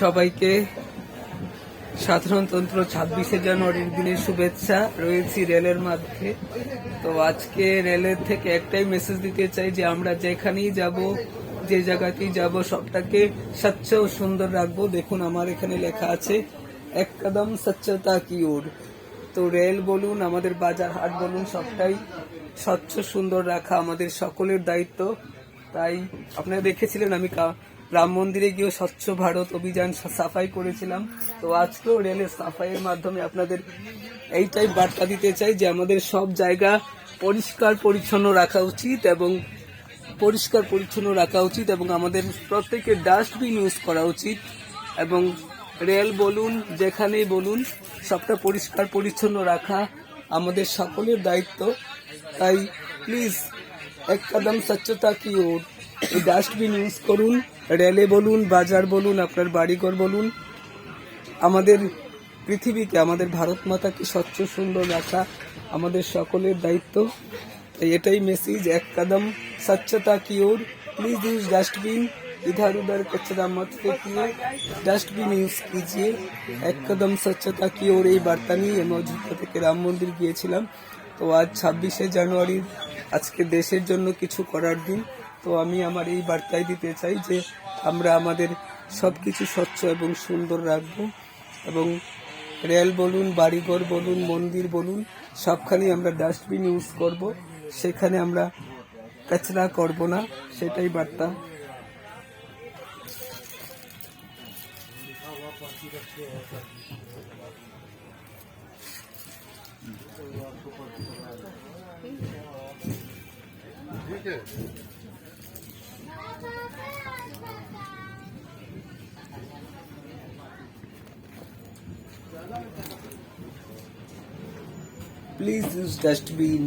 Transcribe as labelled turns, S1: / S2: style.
S1: সবাইকে সাধারণতন্ত্র ছাব্বিশে জানুয়ারির দিনের শুভেচ্ছা রয়েছি রেলের মাধ্যমে। তো আজকে রেলের থেকে একটাই মেসেজ দিতে চাই যে আমরা যেখানেই যাব, যে জায়গাতেই যাব, সবটাকে স্বচ্ছ ও সুন্দর রাখব। দেখুন, আমার এখানে লেখা আছে এক কদম স্বচ্ছতা কি ওর? তো রেল বলুন, আমাদের বাজার হাট বলুন, সবটাই স্বচ্ছ, সুন্দর রাখা আমাদের সকলের দায়িত্ব। তাই আপনারা দেখেছিলেন আমি রাম মন্দিরে গিয়ে স্বচ্ছ ভারত অভিযান সাফাই করেছিলাম। তো আজকেও রেলের সাফাইয়ের মাধ্যমে আপনাদের এইটাই বার্তা দিতে চাই যে আমাদের সব জায়গা পরিষ্কার পরিচ্ছন্ন রাখা উচিত এবং পরিষ্কার পরিচ্ছন্ন রাখা উচিত এবং আমাদের প্রত্যেকের ডাস্টবিন ইউজ করা উচিত এবং রেল বলুন, যেখানেই বলুন, সবটা পরিষ্কার পরিচ্ছন্ন রাখা আমাদের সকলের দায়িত্ব। তাই প্লিজ এক কদম স্বচ্ছতা কি ওর? ডাস্টবিন ইউজ করুন রেলে বলুন, বাজার বলুন, আপনার বাড়িঘর বলুন। আমাদের পৃথিবীকে, আমাদের ভারত মাতাকে স্বচ্ছ, সুন্দর রাখা আমাদের সকলের দায়িত্ব। তাই এটাই মেসেজ এক কদম স্বচ্ছতা কি ওর? প্লিজ ইউজ ডাস্টবিন ইধার উধার कचरा মত फेंकिए ডাস্টবিন ইউজ কিজিয়ে কদম স্বচ্ছতা কি ওর? এই বার্তা নিয়ে আমি অযোধ্যা থেকে রাম মন্দির গিয়েছিলাম। তো আজ ছাব্বিশে জানুয়ারি আজকে দেশের জন্য কিছু করার দিন। তো আমি আমার এই বার্তাই দিতে চাই যে আমরা আমাদের সব কিছু স্বচ্ছ এবং সুন্দর রাখব এবং রেল বলুন, বাড়িঘর বলুন, মন্দির বলুন, সবখানেই আমরা ডাস্টবিন ইউজ করব। সেখানে আমরা কাচরা করব না, সেটাই বার্তা। Please use dustbin